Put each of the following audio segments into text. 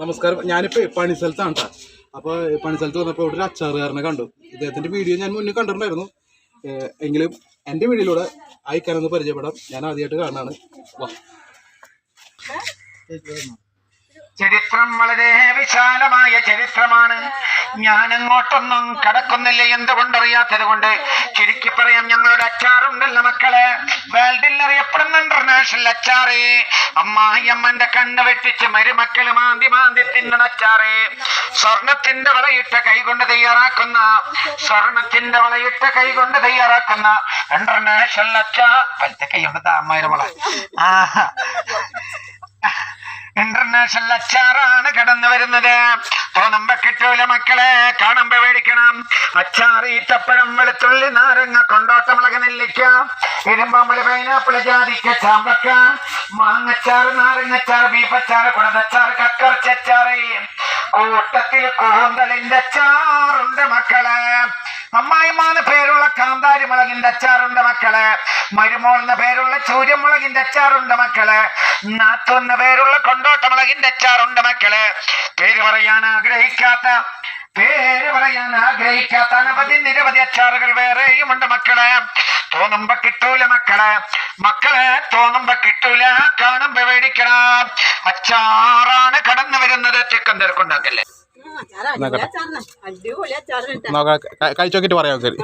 നമസ്കാരം. ഞാനിപ്പോ പണി സ്ഥലത്താണ് കേട്ടോ അപ്പോൾ പണി സ്ഥലത്ത് വന്നപ്പോൾ ഇവിടെ ഒരു അച്ചാറുകാരനെ കണ്ടു. ഇദ്ദേഹത്തിന്റെ വീഡിയോ ഞാൻ മുന്നേ കണ്ടിട്ടുണ്ടായിരുന്നു. എങ്കിലും എന്റെ വീഡിയോയിലൂടെ അയക്കാനൊന്ന് പരിചയപ്പെടാം. ഞാൻ ആദ്യമായിട്ട് കാണാണ് വാ. ചരിത്രം വളരെ വിശാലമായ ചരിത്രമാണ്. ഞാൻ അങ്ങോട്ടൊന്നും കടക്കുന്നില്ല. എന്തുകൊണ്ടറിയാത്തത് കൊണ്ട് ചുരുക്കി പറയാം ഞങ്ങളുടെ അച്ചാറുണ്ടല്ലോ മക്കളെ. വേൾഡിൽ അറിയപ്പെടുന്ന ഇന്റർനാഷണൽ അച്ചാറ്. അമ്മായിയമ്മന്റെ കണ്ണ് വെട്ടിച്ച് മരുമക്കൾ മാന്തി മാന്തി തിന്നണ അച്ചാറ്. സ്വർണത്തിന്റെ വളയിട്ട കൈകൊണ്ട് തയ്യാറാക്കുന്ന സ്വർണത്തിന്റെ വളയിട്ട കൈകൊണ്ട് തയ്യാറാക്കുന്ന ഇന്റർനാഷണൽ അച്ചാർ. വലത്തെ കൈകൊണ്ട് താമര വള ആഹാ. ഇന്റർനാഷണൽ അച്ചാറാണ് കടന്നു വരുന്നത്. തോന്നുമ്പോ കിട്ടൂല മക്കളെ കാണുമ്പോ മേടിക്കണം. അച്ചാർ ഈത്തപ്പഴം വെളുത്തുള്ളി നാരങ്ങ കൊണ്ടോട്ട മുളക് നെല്ലിക്ക ഇരുമ്പമ്പളി പൈനാപ്പിൾ ജാതിക്ക ചാമ്പക്ക മാങ്ങച്ചാറ് നാരങ്ങച്ചാർ ബീഫച്ചാറ് കുടതച്ചാറ് കക്കറച്ചച്ചാറ്. കൂട്ടത്തിൽ കൂന്തലിന്റെ അച്ചാറുണ്ട് മക്കളെ. അമ്മായിമാന്ന് പേരുള്ള കാന്താരി മുളകിന്റെ അച്ചാറുണ്ട് മക്കളെ. എന്ന പേരുള്ള ചൂര്യമുളകിന്റെ അച്ചാറുണ്ട് മക്കളെ. നാത്തുന്ന പേരുള്ള കൊണ്ടോട്ട മുളകിന്റെ അച്ചാറുണ്ട് മക്കളെ. പേര് പറയാൻ ആഗ്രഹിക്കാത്ത പേര് പറയാൻ ആഗ്രഹിക്കാത്ത അനവധി നിരവധി അച്ചാറുകൾ വേറെയും ഉണ്ട് മക്കളെ. തോന്നുമ്പോ കിട്ടൂല മക്കളെ. മക്കളെ തോന്നുമ്പോ കിട്ടൂല. കാണുമ്പോ മേടിക്കണ അച്ചാറാണ് കടന്നു വരുന്നത്. ചിക്കൻ തിരക്കുണ്ടാക്കല്ലേ? കഴിച്ചോക്കിട്ട് പറയാം ശരി.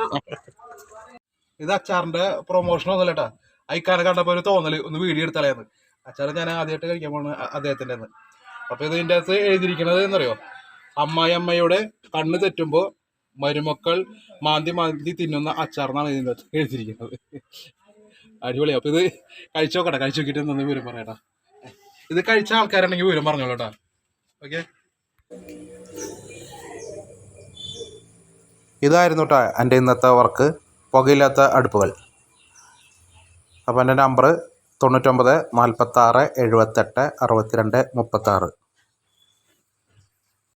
ഇത് അച്ചാറിന്റെ പ്രൊമോഷൻ ഒന്നുമല്ല കേട്ടാ. അയക്കാനെ കണ്ടപ്പോ ഒരു തോന്നൽ ഒന്ന് വീഡിയോ എടുത്തളയാന്ന് അച്ചാർ ഞാൻ ആദ്യമായിട്ട് കഴിക്കാൻ പോണ അദ്ദേഹത്തിന്റെ അപ്പൊ ഇത് ഇതിന്റെ അകത്ത് എഴുതിയിരിക്കണത് എന്നറിയോ? അമ്മായി അമ്മയുടെ കണ്ണ് തെറ്റുമ്പോ മരുമക്കൾ മാന്തി മാന്തി തിന്നുന്ന അച്ചാർ എന്നാണ് ഇതിന്റെ അകത്ത് എഴുതിയിരിക്കുന്നത്. അടിപൊളി അപ്പൊ ഇത് കഴിച്ചു നോക്കട്ടെ കഴിച്ചു നോക്കിട്ട് നന്ദി വിവരം പറയട്ടാ ഇത് കഴിച്ച ആൾക്കാരുണ്ടെങ്കിൽ വിവരം പറഞ്ഞോളൂ കേട്ടാ. ഓക്കെ? ഇതായിരുന്നു കേട്ടോ എന്റെ ഇന്നത്തെ വർക്ക്. പുകയില്ലാത്ത അടുപ്പുകൾ. അപ്പോൾ എന്റെ നമ്പർ തൊണ്ണൂറ്റൊമ്പത് നാൽപ്പത്താറ് എഴുപത്തെട്ട് അറുപത്തിരണ്ട് മുപ്പത്താറ്.